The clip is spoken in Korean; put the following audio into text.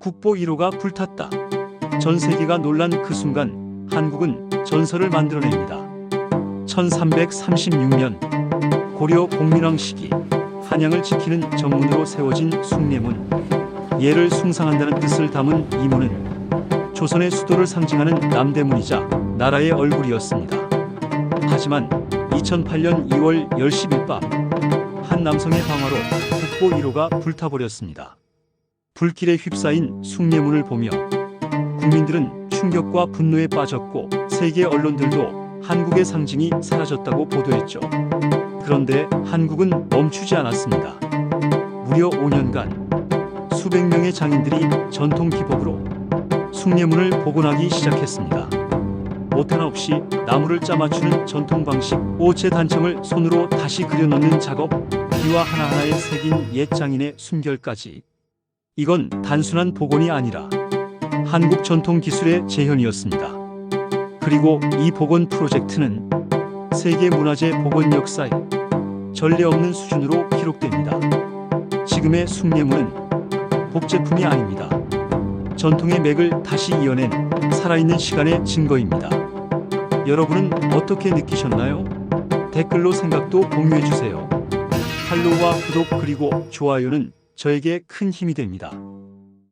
국보 1호가 불탔다. 전 세계가 놀란 그 순간 한국은 전설을 만들어냅니다. 1336년 고려 복민왕 시기 한양을 지키는 정문으로 세워진 숭례문 예를 숭상한다는 뜻을 담은 이 문은 조선의 수도를 상징하는 남대문이자 나라의 얼굴이었습니다. 하지만 2008년 2월 10일 밤한 남성의 방화로 국보 1호가 불타버렸습니다. 불길에 휩싸인 숭례문을 보며 국민들은 충격과 분노에 빠졌고 세계 언론들도 한국의 상징이 사라졌다고 보도했죠. 그런데 한국은 멈추지 않았습니다. 무려 5년간 수백 명의 장인들이 전통 기법으로 숭례문을 복원하기 시작했습니다. 오탄 없이 나무를 짜맞추는 전통 방식, 오체 단청을 손으로 다시 그려넣는 작업, 비와 하나하나에 새긴 옛 장인의 순결까지. 이건 단순한 복원이 아니라 한국 전통 기술의 재현이었습니다. 그리고 이 복원 프로젝트는 세계 문화재 복원 역사에 전례 없는 수준으로 기록됩니다. 지금의 숭례문은 복제품이 아닙니다. 전통의 맥을 다시 이어낸 살아있는 시간의 증거입니다. 여러분은 어떻게 느끼셨나요? 댓글로 생각도 공유해 주세요. 팔로우와 구독 그리고 좋아요는 저에게 큰 힘이 됩니다.